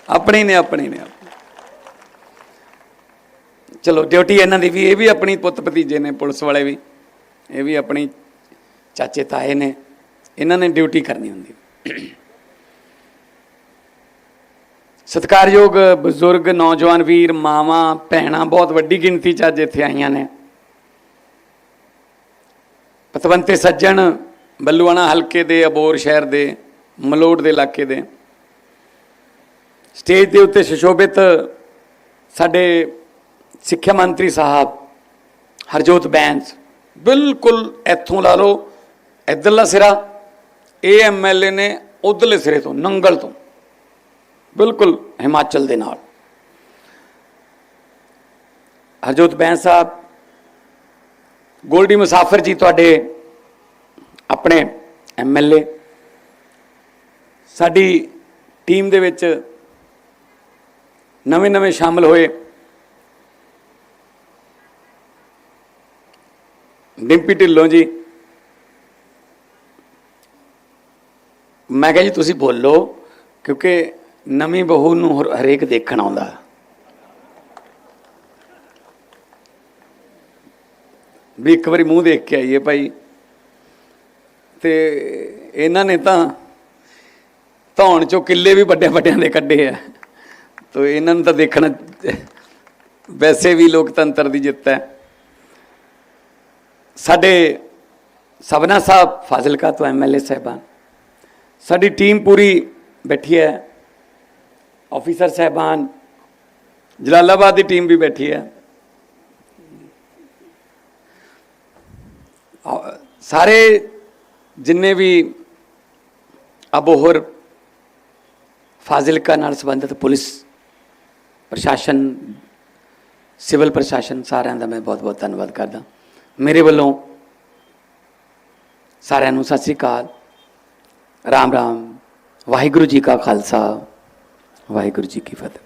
[SPEAKER 4] ਆਪਣੇ ਨੇ ਆਪਣੇ ਨੇ। ਆਪਣੀ। ਚਲੋ ਡਿਊਟੀ ਇਹਨਾਂ ਦੀ ਵੀ ਇਹ ਵੀ ਆਪਣੀ ਪੁੱਤ ਭਤੀਜੇ ਨੇ ਪੁਲਿਸ ਵਾਲੇ ਵੀ। ਇਹ ਵੀ ਆਪਣੀ ਚਾਚੇ, ਤਾਏ ਨੇ, ਇਹਨਾਂ ਨੇ ਡਿਊਟੀ ਕਰਨੀ ਹੁੰਦੀ। ਸਤਿਕਾਰਯੋਗ ਬਜ਼ੁਰਗ, ਨੌਜਵਾਨ ਵੀਰ, ਮਾਵਾਂ, ਭੈਣਾਂ, ਬਹੁਤ ਵੱਡੀ ਗਿਣਤੀ ਚ ਅੱਜ ਇੱਥੇ ਆਈਆਂ ਨੇ। ਪਤਵੰਤੇ ਸੱਜਣ, ਬੱਲੂਆਣਾ ਹਲਕੇ ਦੇ, ਅਬੋਰ ਸ਼ਹਿਰ ਦੇ ਮਲੋੜ ਦੇ ਇਲਾਕੇ ਦੇ। ਸਟੇਜ ਦੇ ਉੱਤੇ ਸੁਸ਼ੋਭਿਤ ਸਾਡੇ ਸਿੱਖਿਆ ਮੰਤਰੀ ਸਾਹਿਬ, ਹਰਜੋਤ ਬੈਂਸ, ਬਿਲਕੁਲ ਇੱਥੋਂ ਲਾ ਲਓ ਇੱਧਰਲਾ ਸਿਰਾ ਇਹ ਐਮਐਲਏ ਨੇ ਉਧਰਲੇ ਸਿਰੇ ਤੋਂ, ਨੰਗਲ ਤੋਂ, ਬਿਲਕੁਲ ਹਿਮਾਚਲ ਦੇ ਨਾਲ। ਹਰਜੋਤ ਬੈਂਸ ਸਾਹਿਬ, ਗੋਲਡੀ ਮੁਸਾਫਰ ਜੀ ਤੁਹਾਡੇ ਆਪਣੇ ਐਮਐਲਏ ਸਾਡੀ ਟੀਮ ਦੇ ਵਿੱਚ ਨਵੇਂ ਨਵੇਂ ਸ਼ਾਮਲ ਹੋਏ। ਡਿੰਪੀ ਢਿੱਲੋਂ ਜੀ ਮੈਂ ਕਿਹਾ ਜੀ ਤੁਸੀਂ ਬੋਲੋ, ਕਿਉਂਕਿ ਨਵੀਂ ਬਹੂ ਨੂੰ ਹਰ- ਹਰੇਕ ਦੇਖਣ ਆਉਂਦਾ। ਵੀ ਇੱਕ ਵਾਰੀ ਮੂੰਹ ਦੇਖ ਕੇ ਆਈਏ ਭਾਈ। ਤੇ ਇਹਨਾਂ ਨੇ ਤਾਂ ਧੌਣ ਚੋਂ ਕਿੱਲੇ ਵੀ ਵੱਡੇ ਵੱਡਿਆਂ ਦੇ ਕੱਢੇ ਆ। ਤੋ ਇਹਨਾਂ ਨੂੰ ਤਾਂ ਦੇਖਣਾ, ਵੈਸੇ ਵੀ ਲੋਕਤੰਤਰ ਦੀ ਜਿੱਤ ਹੈ। ਸਾਡੇ ਸਭਨਾ ਸਾਹਿਬ ਫਾਜ਼ਿਲਕਾ ਤੋਂ ਐਮਐਲਏ ਸਾਹਿਬਾਨ। ਸਾਡੀ ਟੀਮ ਪੂਰੀ ਬੈਠੀ ਹੈ। ਆਫੀਸਰ ਸਾਹਿਬਾਨ, ਜਲਾਲਾਬਾਦ ਦੀ ਟੀਮ ਵੀ ਬੈਠੀ ਹੈ। ਸਾਰੇ ਜਿੰਨੇ ਵੀ ਅਬੋਹਰ ਫਾਜ਼ਿਲਕਾ ਨਾਲ ਸੰਬੰਧਿਤ ਪੁਲਿਸ ਪ੍ਰਸ਼ਾਸਨ, ਸਿਵਲ ਪ੍ਰਸ਼ਾਸਨ ਸਾਰਿਆਂ ਦਾ ਮੈਂ ਬਹੁਤ-ਬਹੁਤ ਧੰਨਵਾਦ ਕਰਦਾ। ਮੇਰੇ ਵੱਲੋਂ ਸਾਰਿਆਂ ਨੂੰ ਸਤਿ ਸ੍ਰੀ ਅਕਾਲ। ਰਾਮ ਰਾਮ ਵਾਹਿਗੁਰੂ ਜੀ ਕਾ ਖਾਲਸਾ ਵਾਹਿਗੁਰੂ ਜੀ ਕੀ ਫਤਿਹ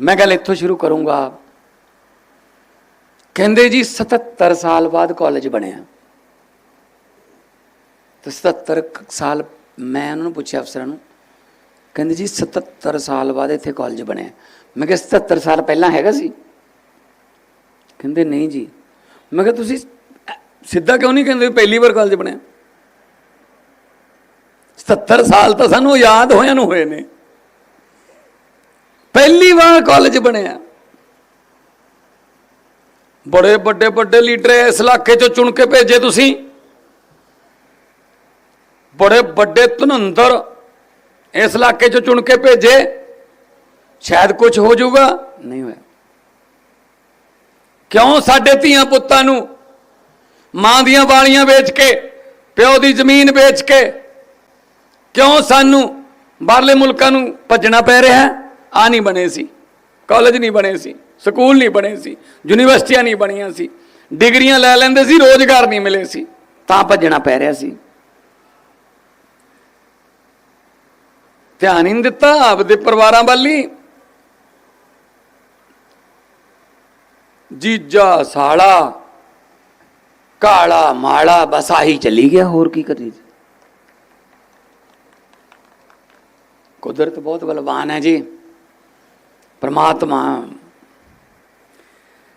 [SPEAKER 4] ਮੈਂ ਗੱਲ ਇੱਥੋਂ ਸ਼ੁਰੂ ਕਰੂੰਗਾ ਕਹਿੰਦੇ ਜੀ 77 ਸਾਲ ਬਾਅਦ ਕਾਲਜ ਬਣਿਆ ਤੇ 77 ਸਾਲ ਮੈਂ ਉਹਨਾਂ ਨੂੰ ਪੁੱਛਿਆ ਅਫਸਰਾਂ ਨੂੰ ਕਹਿੰਦੇ ਜੀ 77 ਸਾਲ ਬਾਅਦ ਇੱਥੇ ਕਾਲਜ ਬਣਿਆ ਮੈਂ ਕਿਹਾ 77 ਸਾਲ ਪਹਿਲਾਂ ਹੈਗਾ ਸੀ ਕਹਿੰਦੇ ਨਹੀਂ ਜੀ ਮੈਂ ਕਿਹਾ ਤੁਸੀਂ ਸਿੱਧਾ ਕਿਉਂ ਨਹੀਂ ਕਹਿੰਦੇ ਵੀ ਪਹਿਲੀ ਵਾਰ ਕਾਲਜ ਬਣਿਆ? 77 ਸਾਲ ਤਾਂ ਸਾਨੂੰ ਯਾਦ ਹੋਇਆਂ ਨੂੰ ਹੋਏ ਨੇ। ਪਹਿਲੀ ਵਾਰ ਕਾਲਜ ਬਣਿਆ। ਬੜੇ ਵੱਡੇ ਵੱਡੇ ਲੀਡਰ ਇਸ ਇਲਾਕੇ ਚੋਂ ਚੁਣ ਕੇ ਭੇਜੇ ਤੁਸੀਂ। ਬੜੇ ਵੱਡੇ ਧਨੰਦਰ ਇਸ ਇਲਾਕੇ ਚੋਂ ਚੁਣ ਕੇ ਭੇਜੇ। ਸ਼ਾਇਦ ਕੁਝ ਹੋ ਜਾਊਗਾ। ਨਹੀਂ ਹੋਇਆ। ਕਿਉਂ ਸਾਡੇ ਧੀਆਂ ਪੁੱਤਾਂ ਨੂੰ ਮਾਂ ਦੀਆਂ ਵਾਲੀਆਂ ਵੇਚ ਕੇ, ਪਿਓ ਦੀ ਜ਼ਮੀਨ ਵੇਚ ਕੇ, ਕਿਉਂ ਸਾਨੂੰ ਬਾਹਰਲੇ ਮੁਲਕਾਂ ਨੂੰ ਭੱਜਣਾ ਪੈ ਰਿਹਾ ਹੈ? ਆ ਨਹੀਂ ਬਣੇ ਸੀ। ਕਾਲਜ ਨਹੀਂ ਬਣੇ ਸੀ। ਸਕੂਲ ਨਹੀਂ ਬਣੇ ਸੀ। ਯੂਨੀਵਰਸਿਟੀਆਂ ਨਹੀਂ ਬਣੀਆਂ ਸੀ। ਡਿਗਰੀਆਂ ਲੈ ਲੈਂਦੇ ਸੀ, ਰੋਜ਼ਗਾਰ ਨਹੀਂ ਮਿਲੇ ਸੀ। ਤਾਂ ਭੱਜਣਾ ਪੈ ਰਿਹਾ ਸੀ। ਧਿਆਨ ਹੀ ਨਹੀਂ ਦਿੱਤਾ ਆਪਦੇ ਪਰਿਵਾਰਾਂ ਵੱਲ ਹੀ। ਜੀਜਾ ਸਾਲਾ ਕਾਲਾ ਮਾਲਾ ਬਸ ਆਹੀ ਚੱਲੀ ਗਿਆ, ਹੋਰ ਕੀ ਕਰੀ ਕੁਦਰਤ ਬਹੁਤ ਬਲਵਾਨ ਹੈ ਜੀ। ਪਰਮਾਤਮਾ,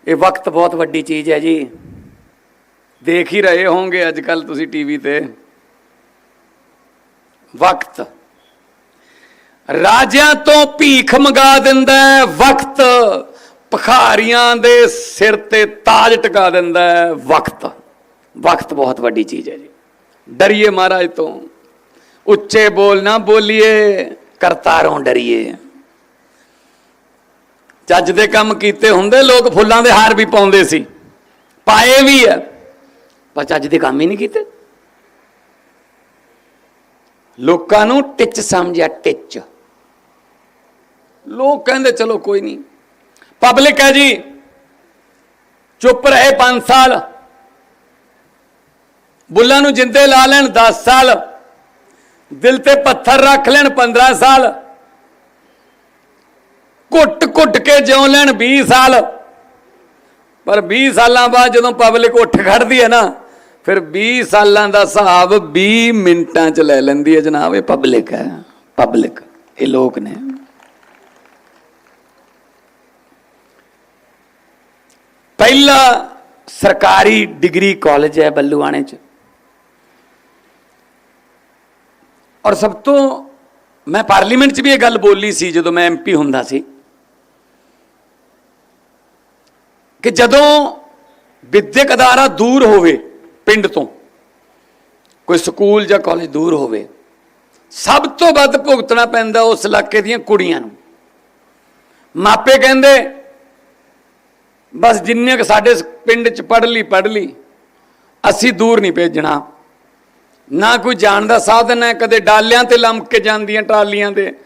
[SPEAKER 4] ਇਹ ਵਕਤ ਬਹੁਤ ਵੱਡੀ ਚੀਜ਼ ਹੈ ਜੀ। ਦੇਖ ਹੀ ਰਹੇ ਹੋਵੋਗੇ ਅੱਜ ਕੱਲ ਤੁਸੀਂ ਟੀਵੀ ਤੇ। ਵਕਤ। ਰਾਜਿਆਂ ਤੋਂ ਭੀਖ ਮੰਗਾ ਦਿੰਦਾ ਹੈ, ਵਕਤ। ਭਖਾਰੀਆਂ ਦੇ ਸਿਰ ਤੇ ਤਾਜ ਟਿਕਾ ਦਿੰਦਾ ਹੈ, ਵਕਤ। ਵਕਤ ਬਹੁਤ ਵੱਡੀ ਚੀਜ਼ ਹੈ ਜੀ। ਡਰੀਏ ਮਹਾਰਾਜ ਤੋਂ। ਉੱਚੇ ਬੋਲ ਨਾ ਬੋਲੀਏ, ਕਰਤਾਰੋਂ ਡਰੀਏ। ਚੱਜ ਦੇ ਕੰਮ ਕੀਤੇ ਹੁੰਦੇ, ਲੋਕ ਫੁੱਲਾਂ ਦੇ ਹਾਰ ਵੀ ਪਾਉਂਦੇ ਸੀ। ਪਾਏ ਵੀ ਆ, ਪਰ ਚੱਜ ਦੇ ਕੰਮ ਹੀ ਨਹੀਂ ਕੀਤੇ। ਲੋਕਾਂ ਨੂੰ ਟਿੱਚ ਸਮਝਿਆ, ਟਿੱਚ। ਲੋਕ ਕਹਿੰਦੇ, ਚਲੋ ਕੋਈ ਨਹੀਂ। ਪਬਲਿਕ ਹੈ ਜੀ, ਚੁੱਪ ਰਹੇ 5 ਸਾਲ। ਬੁੱਲਾਂ ਨੂੰ ਜਿੰਦੇ ਲਾ ਲੈਣ 10 ਸਾਲ, ਦਿਲ ਤੇ ਪੱਥਰ ਰੱਖ ਲੈਣ 15 ਸਾਲ, ਘੁੱਟ ਘੁੱਟ ਕੇ ਜਿਉ ਲੈਣ 20 ਸਾਲ। ਪਰ 20 ਸਾਲਾਂ ਬਾਅਦ ਜਦੋਂ ਪਬਲਿਕ ਉੱਠ ਖੜਦੀ ਹੈ ਨਾ, ਫਿਰ 20 ਸਾਲਾਂ ਦਾ ਹਿਸਾਬ 20 ਮਿੰਟਾਂ ਚ ਲੈ ਲੈਂਦੀ ਹੈ ਜਨਾਬ, ਇਹ ਪਬਲਿਕ ਹੈ ਪਬਲਿਕ ਇਹ ਲੋਕ ਨੇ। ਪਹਿਲਾ ਸਰਕਾਰੀ ਡਿਗਰੀ ਕਾਲਜ ਹੈ ਬੱਲੂਆਣੇ ਚ। ਔਰ ਸਭ ਤੋਂ ਮੈਂ ਪਾਰਲੀਮੈਂਟ 'ਚ ਵੀ ਇਹ ਗੱਲ ਬੋਲੀ ਸੀ ਜਦੋਂ ਮੈਂ ਐਮਪੀ ਹੁੰਦਾ ਸੀ ਕਿ ਜਦੋਂ ਵਿਦਿਅਕ ਅਦਾਰਾ ਦੂਰ ਹੋਵੇ ਪਿੰਡ ਤੋਂ, ਕੋਈ ਸਕੂਲ ਜਾਂ ਕਾਲਜ ਦੂਰ ਹੋਵੇ, ਸਭ ਤੋਂ ਵੱਧ ਭੁਗਤਣਾ ਪੈਂਦਾ ਉਸ ਇਲਾਕੇ ਦੀਆਂ ਕੁੜੀਆਂ ਨੂੰ। ਮਾਪੇ ਕਹਿੰਦੇ, ਬਸ ਜਿੰਨੇ ਕ ਸਾਡੇ ਪਿੰਡ 'ਚ ਪੜ੍ਹ ਲਈ ਪੜ੍ਹ ਲਈ, ਅਸੀਂ ਦੂਰ ਨਹੀਂ ਭੇਜਣਾ। ਨਾ ਕੋਈ ਜਾਣ ਦਾ ਸਾਧਨ ਹੈ, ਕਦੇ ਡਾਲਿਆਂ ਤੇ ਲੰਮਕ ਕੇ ਜਾਂਦੀਆਂ ਟਰਾਲੀਆਂ ਤੇ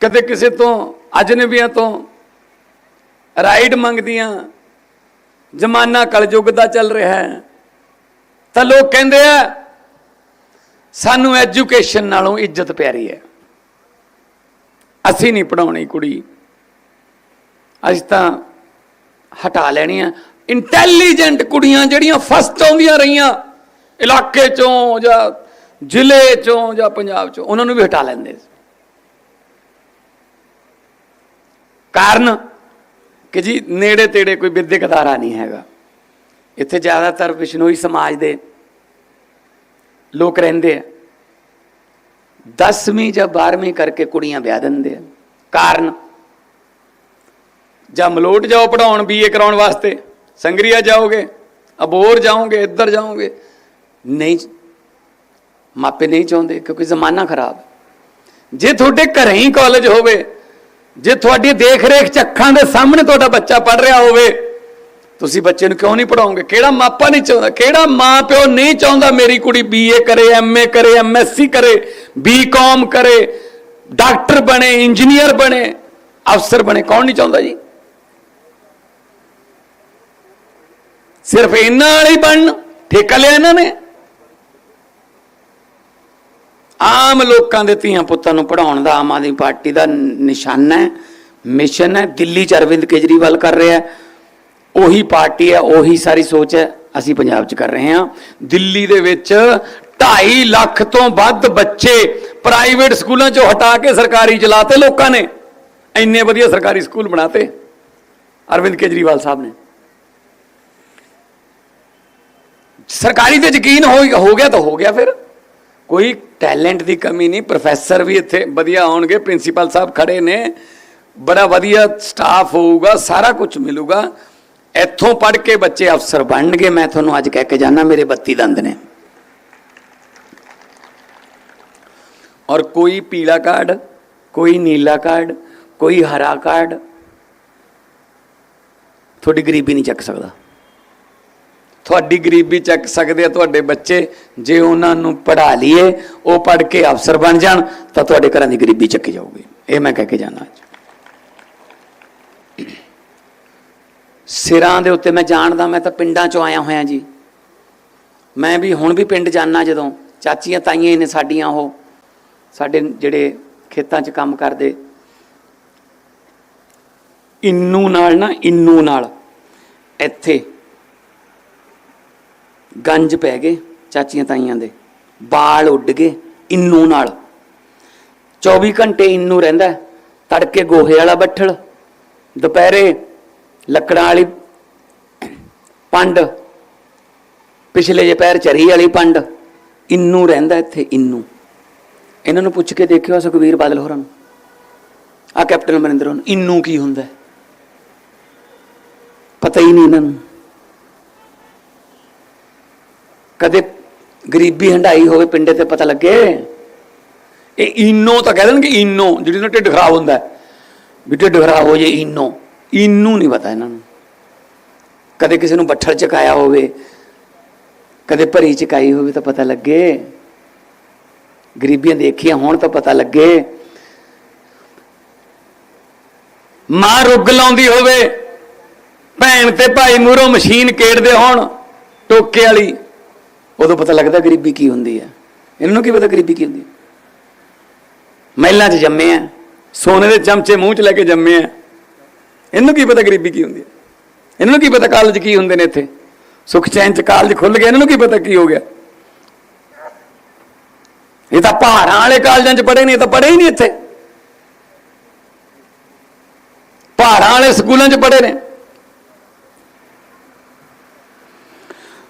[SPEAKER 4] ਕਦੇ ਕਿਸੇ ਤੋਂ ਅਜਨਬੀਆਂ ਤੋਂ ਰਾਈਡ ਮੰਗਦੀਆਂ। ਜ਼ਮਾਨਾ ਕਲਯੁੱਗ ਦਾ ਚੱਲ ਰਿਹਾ ਹੈ। ਤਾਂ ਲੋਕ ਕਹਿੰਦੇ ਆ, ਸਾਨੂੰ ਐਜੂਕੇਸ਼ਨ ਨਾਲੋਂ ਇੱਜ਼ਤ ਪਿਆਰੀ ਹੈ। ਅਸੀਂ ਨਹੀਂ ਪੜਾਉਣੀ ਕੁੜੀ। ਅਸੀਂ ਤਾਂ ਹਟਾ ਲੈਣੀ ਲੈਣੀਆਂ। ਇੰਟੈਲੀਜੈਂਟ ਕੁੜੀਆਂ ਜਿਹੜੀਆਂ ਫਸਟ ਆਉਂਦੀਆਂ ਰਹੀਆਂ ਇਲਾਕੇ ਚੋਂ ਜਾਂ ਜ਼ਿਲ੍ਹੇ ਚੋਂ ਜਾਂ ਪੰਜਾਬ ਚੋਂ ਉਹਨਾਂ ਨੂੰ ਵੀ ਹਟਾ ਲੈਂਦੇ ਸੀ। ਕਾਰਨ ਕਿ ਜੀ ਨੇੜੇ ਤੇੜੇ ਕੋਈ ਵਿਦਿਅਕ ਅਦਾਰਾ ਨਹੀਂ ਹੈਗਾ। ਇੱਥੇ ਜ਼ਿਆਦਾਤਰ ਬਿਸ਼ਨੋਈ ਸਮਾਜ ਦੇ ਲੋਕ ਰਹਿੰਦੇ ਆ। 10ਵੀਂ ਜਾਂ 12ਵੀਂ ਕਰਕੇ ਕੁੜੀਆਂ ਵਿਆਹ ਦਿੰਦੇ ਆ। ਕਾਰਨ ਜਾਂ ਮਲੋਟ ਜਾਓ ਪੜਾਉਣ ਬੀਏ ਕਰਾਉਣ ਵਾਸਤੇ, ਸੰਗਰੀਆ ਜਾਓਗੇ, ਅਬੋਰ ਜਾਓਗੇ, ਇੱਧਰ ਜਾਓਗੇ ਨਹੀਂ, ਮਾਪੇ ਨਹੀਂ ਚਾਹੁੰਦੇ ਕਿਉਂਕਿ ਜ਼ਮਾਨਾ ਖਰਾਬ ਜੇ ਤੁਹਾਡੇ ਘਰੇ ਹੀ ਕਾਲਜ ਹੋਵੇ, ਜੇ ਤੁਹਾਡੀ ਦੇਖ ਰੇਖ ਚ ਅੱਖਾਂ ਦੇ ਸਾਹਮਣੇ ਤੁਹਾਡਾ ਬੱਚਾ ਪੜ ਰਿਹਾ ਹੋਵੇ, ਤੁਸੀਂ ਬੱਚੇ ਨੂੰ ਕਿਉਂ ਨਹੀਂ ਪੜਾਓਗੇ ਕਿਹੜਾ ਮਾਪਾ ਨਹੀਂ ਚਾਹੁੰਦਾ? ਕਿਹੜਾ ਮਾਂ ਪਿਓ ਨਹੀਂ ਚਾਹੁੰਦਾ ਮੇਰੀ ਕੁੜੀ ਬੀਏ ਕਰੇ ਐਮਏ ਕਰੇ ਐਮਐਸਸੀ ਕਰੇ ਬੀਕਾਮ ਕਰੇ, ਡਾਕਟਰ ਬਣੇ, ਇੰਜੀਨੀਅਰ ਬਣੇ, ਅਫਸਰ ਬਣੇ, ਕੌਣ ਨਹੀਂ ਚਾਹੁੰਦਾ ਜੀ? ਸਿਰਫ ਇਹਨਾਂ ਵਾਲੇ ਬਣਨ, ਠੇਕਾ ਲਿਆ ਇਹਨਾਂ ਨੇ। ਆਮ ਲੋਕਾਂ ਦੇ ਧੀਆਂ ਪੁੱਤਾਂ ਨੂੰ ਪੜਾਉਣ ਦਾ ਆਮ ਆਦਮੀ ਪਾਰਟੀ ਦਾ ਨਿਸ਼ਾਨਾ ਹੈ, ਮਿਸ਼ਨ ਹੈ, ਦਿੱਲੀ ਚ ਅਰਵਿੰਦ ਕੇਜਰੀਵਾਲ ਕਰ ਰਿਹਾ ਹੈ। ਉਹੀ ਪਾਰਟੀ ਹੈ, ਉਹੀ ਸਾਰੀ ਸੋਚ ਹੈ, ਅਸੀਂ ਪੰਜਾਬ ਚ ਕਰ ਰਹੇ ਹਾਂ। ਦਿੱਲੀ ਦੇ ਵਿੱਚ 2.5 ਲੱਖ ਤੋਂ ਵੱਧ ਬੱਚੇ ਪ੍ਰਾਈਵੇਟ ਸਕੂਲਾਂ ਚੋਂ ਹਟਾ ਕੇ ਸਰਕਾਰੀ ਚਲਾਤੇ ਲੋਕਾਂ ਨੇ। ਇੰਨੇ ਵਧੀਆ ਸਰਕਾਰੀ ਸਕੂਲ ਬਣਾਤੇ, ਅਰਵਿੰਦ ਕੇਜਰੀਵਾਲ ਸਾਹਿਬ ਨੇ। ਸਰਕਾਰੀ ਤੇ ਯਕੀਨ ਹੋ ਹੋ ਗਿਆ ਤਾਂ ਹੋ ਗਿਆ ਫਿਰ। ਕੋਈ ਟੈਲੈਂਟ ਦੀ ਕਮੀ ਨਹੀਂ, ਪ੍ਰੋਫੈਸਰ ਵੀ ਇੱਥੇ ਵਧੀਆ ਆਉਣਗੇ ਪ੍ਰਿੰਸੀਪਲ ਸਾਹਿਬ ਖੜੇ ਨੇ, ਬੜਾ ਵਧੀਆ ਸਟਾਫ ਹੋਊਗਾ, ਸਾਰਾ ਕੁਝ ਮਿਲੂਗਾ। ਇੱਥੋਂ ਪੜ੍ਹ ਕੇ ਬੱਚੇ ਅਫਸਰ ਬਣਨਗੇ, ਮੈਂ ਤੁਹਾਨੂੰ ਅੱਜ ਕਹਿ ਕੇ ਜਾਣਾ ਮੇਰੇ 32 ਦੰਦ ਨੇ। ਔਰ ਕੋਈ ਪੀਲਾ ਕਾਰਡ, ਕੋਈ ਨੀਲਾ ਕਾਰਡ, ਕੋਈ ਹਰਾ ਕਾਰਡ, ਤੁਹਾਡੀ ਗਰੀਬੀ ਨਹੀਂ ਚੱਕ ਸਕਦਾ। ਤੁਹਾਡੀ ਗਰੀਬੀ ਚੱਕ ਸਕਦੇ ਆ ਤੁਹਾਡੇ ਬੱਚੇ, ਜੇ ਉਹਨਾਂ ਨੂੰ ਪੜ੍ਹਾ ਲਈਏ, ਉਹ ਪੜ੍ਹ ਕੇ ਅਫਸਰ ਬਣ ਜਾਣ, ਤਾਂ ਤੁਹਾਡੇ ਘਰਾਂ ਦੀ ਗਰੀਬੀ ਚੱਕੀ ਜਾਊਗੀ। ਇਹ ਮੈਂ ਕਹਿ ਕੇ ਜਾਣਾ ਅੱਜ। ਸਿਰਾਂ ਦੇ ਉੱਤੇ ਮੈਂ ਜਾਣਦਾ, ਮੈਂ ਤਾਂ ਪਿੰਡਾਂ ਚੋਂ ਆਇਆ ਹੋਇਆ ਜੀ। ਮੈਂ ਵੀ ਹੁਣ ਵੀ ਪਿੰਡ ਜਾਣਾ ਜਦੋਂ, ਚਾਚੀਆਂ ਤਾਈਆਂ ਹੀ ਨੇ ਸਾਡੀਆਂ ਉਹ, ਸਾਡੇ ਜਿਹੜੇ ਖੇਤਾਂ 'ਚ ਕੰਮ ਕਰਦੇ। ਇੰਨੂ ਨਾਲ ਨਾ, ਇੰਨੂ ਨਾਲ, ਇੱਥੇ ਗੰਜ ਪੈ ਗਏ ਚਾਚੀਆਂ ਤਾਈਆਂ ਦੇ। ਬਾਲ ਉੱਡ ਗਏ ਇੰਨੂ ਨਾਲ। 24 ਘੰਟੇ ਇੰਨੂ ਰਹਿੰਦਾ ਤੜਕੇ ਗੋਹੇ ਵਾਲਾ ਬੱਠਲ, ਦੁਪਹਿਰੇ ਲੱਕੜਾਂ ਵਾਲੀ ਪੰਡ, ਪਿਛਲੇ ਜੇ ਪੈਰ ਚਰੀ ਵਾਲੀ ਪੰਡ, ਇੰਨੂ ਰਹਿੰਦਾ ਇੱਥੇ ਇੰਨੂ। ਇਹਨਾਂ ਨੂੰ ਪੁੱਛ ਕੇ ਦੇਖਿਓ ਸੁਖਵੀਰ ਬਾਦਲ ਹੋਰਾਂ ਨੂੰ। ਆ ਕੈਪਟਨ ਅਮਰਿੰਦਰ ਨੂੰ। ਇੰਨੂ ਕੀ ਹੁੰਦਾ ਪਤਾ ਹੀ ਨਹੀਂ ਇਹਨਾਂ ਨੂੰ। ਕਦੇ ਗਰੀਬੀ ਹੰਡਾਈ ਹੋਵੇ ਪਿੰਡੇ ਤੇ ਪਤਾ ਲੱਗੇ? ਇਹ ਇਨੋ ਤਾਂ ਕਹਿ ਦੇਣਗੇ ਇਨੋ, ਜਿਹੜੀ ਨਾ ਢਿੱਡ ਖਰਾਬ ਹੁੰਦਾ ਵੀ ਢਿੱਡ ਖਰਾਬ ਹੋ ਜੇ ਇਨੋ। ਇਨੂ ਨਹੀਂ ਪਤਾ ਇਹਨਾਂ ਨੂੰ। ਕਦੇ ਕਿਸੇ ਨੂੰ ਬੱਠਲ ਚਕਾਇਆ ਹੋਵੇ, ਕਦੇ ਭਰੀ ਚਕਾਈ ਹੋਵੇ ਤਾਂ ਪਤਾ ਲੱਗੇ। ਗਰੀਬੀਆਂ ਦੇਖੀਆਂ ਹੋਣ ਤਾਂ ਪਤਾ ਲੱਗੇ। ਮਾਂ ਰੁੱਗ ਲਾਉਂਦੀ ਹੋਵੇ, ਭੈਣ ਤੇ ਭਾਈ ਮੂਹਰੋਂ ਮਸ਼ੀਨ ਕੇੜਦੇ ਹੋਣ, ਟੋਕੇ ਵਾਲੀ। ਉਦੋਂ ਪਤਾ ਲੱਗਦਾ ਗਰੀਬੀ ਕੀ ਹੁੰਦੀ ਹੈ। ਇਹਨਾਂ ਨੂੰ ਕੀ ਪਤਾ ਗਰੀਬੀ ਕੀ ਹੁੰਦੀ ਹੈ? ਮਹਿਲਾਂ 'ਚ ਜੰਮੇ ਆ, ਸੋਨੇ ਦੇ ਚਮਚੇ ਮੂੰਹ 'ਚ ਲੈ ਕੇ ਜੰਮੇ ਆ। ਇਹਨੂੰ ਕੀ ਪਤਾ ਗਰੀਬੀ ਕੀ ਹੁੰਦੀ ਹੈ? ਇਹਨਾਂ ਨੂੰ ਕੀ ਪਤਾ ਕਾਲਜ ਕੀ ਹੁੰਦੇ ਨੇ ਇੱਥੇ? ਸੁਖ ਚੈਨ 'ਚ ਕਾਲਜ ਖੁੱਲ ਗਿਆ, ਇਹਨਾਂ ਨੂੰ ਕੀ ਪਤਾ ਕੀ ਹੋ ਗਿਆ? ਇਹ ਤਾਂ ਪਹਾੜਾਂ ਵਾਲੇ ਕਾਲਜਾਂ 'ਚ ਪੜ੍ਹੇ ਨੇ, ਇਹ ਤਾਂ ਪੜ੍ਹੇ ਹੀ ਨਹੀਂ ਇੱਥੇ। ਪਹਾੜਾਂ ਵਾਲੇ ਸਕੂਲਾਂ 'ਚ ਪੜ੍ਹੇ ਨੇ।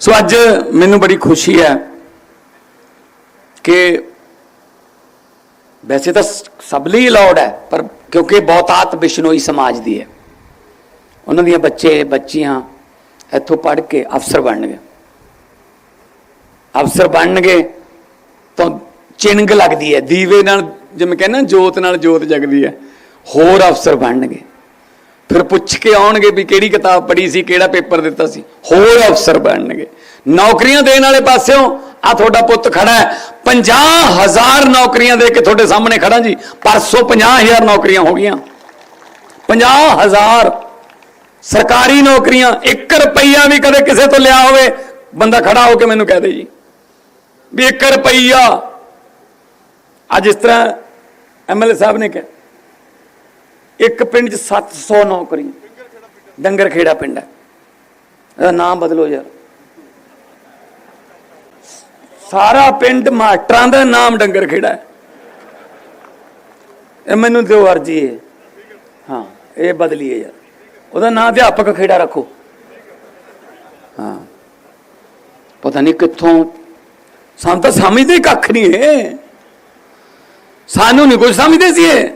[SPEAKER 4] ਸੋ ਅੱਜ ਮੈਨੂੰ ਬੜੀ ਖੁਸ਼ੀ ਹੈ ਕਿ ਵੈਸੇ ਤਾਂ ਸਭ ਲਈ ਅਲਾਉਡ ਹੈ, ਪਰ ਕਿਉਂਕਿ ਬਹੁਤਾਤ ਬਿਸ਼ਨੋਈ ਸਮਾਜ ਦੀ ਹੈ। ਉਹਨਾਂ ਦੀਆਂ ਬੱਚੇ, ਬੱਚੀਆਂ ਇੱਥੋਂ ਪੜ੍ਹ ਕੇ ਅਫਸਰ ਬਣਨਗੇ। ਅਫਸਰ ਬਣਨਗੇ ਤਾਂ ਚਿੰਗ ਲੱਗਦੀ ਹੈ, ਦੀਵੇ ਨਾਲ, ਜਿਵੇਂ ਕਹਿੰਦਾ ਜੋਤ ਨਾਲ ਜੋਤ ਜਗਦੀ ਹੈ, ਹੋਰ ਅਫਸਰ ਬਣਨਗੇ। ਫਿਰ ਪੁੱਛ ਕੇ ਆਉਣਗੇ ਵੀ ਕਿਹੜੀ ਕਿਤਾਬ ਪੜ੍ਹੀ ਸੀ, ਕਿਹੜਾ ਪੇਪਰ ਦਿੱਤਾ ਸੀ। ਹੋਰ ਅਫਸਰ ਬਣਨਗੇ। ਨੌਕਰੀਆਂ ਦੇਣ ਵਾਲੇ ਪਾਸਿਓਂ ਆ ਤੁਹਾਡਾ ਪੁੱਤ ਖੜਾ ਹੈ। 50000 ਨੌਕਰੀਆਂ ਦੇ ਕੇ ਤੁਹਾਡੇ ਸਾਹਮਣੇ ਖੜਾ ਜੀ। ਪਰਸੋਂ 50000 ਨੌਕਰੀਆਂ ਹੋ ਗਈਆਂ। 50000 ਸਰਕਾਰੀ ਨੌਕਰੀਆਂ 1 ਰੁਪਈਆ ਵੀ ਕਦੇ ਕਿਸੇ ਤੋਂ ਲਿਆ ਹੋਵੇ, ਬੰਦਾ ਖੜਾ ਹੋ ਕੇ ਮੈਨੂੰ ਕਹਿ ਦੇ ਜੀ। ਵੀ 1 ਰੁਪਈਆ। ਅੱਜ ਇਸ ਤਰ੍ਹਾਂ ਐਮਐਲਏ ਸਾਹਿਬ ਨੇ ਕਿਹਾ ਇੱਕ ਪਿੰਡ 'ਚ 700 ਨੌਕਰੀ। ਡੰਗਰ ਖੇੜਾ ਪਿੰਡ ਹੈ। ਇਹਦਾ ਨਾਮ ਬਦਲੋ ਯਾਰ। ਸਾਰਾ ਪਿੰਡ ਮਾਸਟਰਾਂ ਦਾ ਨਾਮ ਡੰਗਰ ਖੇੜਾ ਹੈ। ਇਹ ਮੈਨੂੰ ਦਿਓ ਅਰਜੀ ਹੈ ਹਾਂ, ਇਹ ਬਦਲੀਏ ਯਾਰ। ਉਹਦਾ ਨਾਮ ਅਧਿਆਪਕ ਖੇੜਾ ਰੱਖੋ। ਹਾਂ। ਪਤਾ ਨਹੀਂ ਕਿੱਥੋਂ। ਸਾਨੂੰ ਤਾਂ ਸਮਝਦੇ ਕੱਖ ਨਹੀਂ ਹੈ ਸਾਨੂੰ ਨਹੀਂ ਕੁਝ ਸਮਝਦੇ ਸੀ ਇਹ।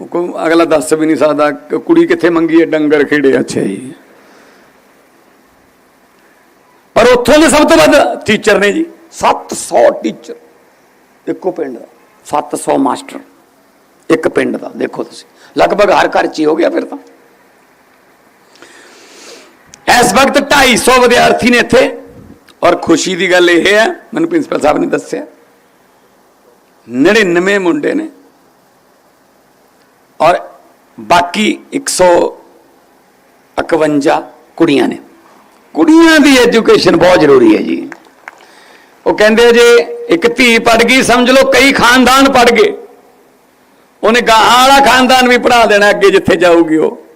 [SPEAKER 4] ਕੋਈ ਅਗਲਾ ਦੱਸ ਵੀ ਨਹੀਂ ਸਕਦਾ ਕਿ ਕੁੜੀ ਕਿੱਥੇ ਮੰਗੀ ਹੈ ਡੰਗਰ ਖੇੜੇ ਅੱਛਾ ਜੀ। ਪਰ ਉੱਥੋਂ ਦੇ ਸਭ ਤੋਂ ਵੱਧ ਟੀਚਰ ਨੇ ਜੀ 700 ਟੀਚਰ ਇੱਕੋ ਪਿੰਡ ਦਾ 700 ਮਾਸਟਰ ਇੱਕ ਪਿੰਡ ਦਾ, ਦੇਖੋ ਤੁਸੀਂ। ਲਗਭਗ ਹਰ ਘਰ 'ਚ ਹੀ ਹੋ ਗਿਆ ਫਿਰ ਤਾਂ। ਇਸ ਵਕਤ 250 ਵਿਦਿਆਰਥੀ ਨੇ ਇੱਥੇ। ਔਰ ਖੁਸ਼ੀ ਦੀ ਗੱਲ ਇਹ ਹੈ, ਮੈਨੂੰ ਪ੍ਰਿੰਸੀਪਲ ਸਾਹਿਬ ਨੇ ਦੱਸਿਆ 99 ਮੁੰਡੇ ਨੇ। ਔਰ ਬਾਕੀ 151 ਕੁੜੀਆਂ ਨੇ। ਕੁੜੀਆਂ ਦੀ ਐਜੂਕੇਸ਼ਨ ਬਹੁਤ ਜ਼ਰੂਰੀ ਹੈ ਜੀ। ਉਹ ਕਹਿੰਦੇ ਜੇ ਇੱਕ ਧੀ ਪੜ ਗਈ, ਸਮਝ ਲਓ ਕਈ ਖਾਨਦਾਨ ਪੜ ਗਏ। ਉਹਨੇ ਗਾਹਾਂ ਵਾਲਾ ਖਾਨਦਾਨ ਵੀ ਪੜਾ ਦੇਣਾ ਅੱਗੇ ਜਿੱਥੇ ਜਾਊਗੀ ਉਹ।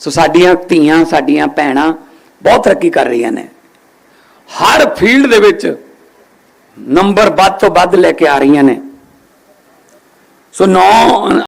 [SPEAKER 4] ਸੋ ਸਾਡੀਆਂ ਧੀਆਂ, ਸਾਡੀਆਂ ਭੈਣਾਂ ਬਹੁਤ ਤਰੱਕੀ ਕਰ ਰਹੀਆਂ ਨੇ। ਹਰ ਫੀਲਡ ਦੇ ਵਿੱਚ ਨੰਬਰ ਵੱਧ ਤੋਂ ਵੱਧ ਲੈ ਕੇ ਆ ਰਹੀਆਂ ਨੇ। ਸੋ ਨੌ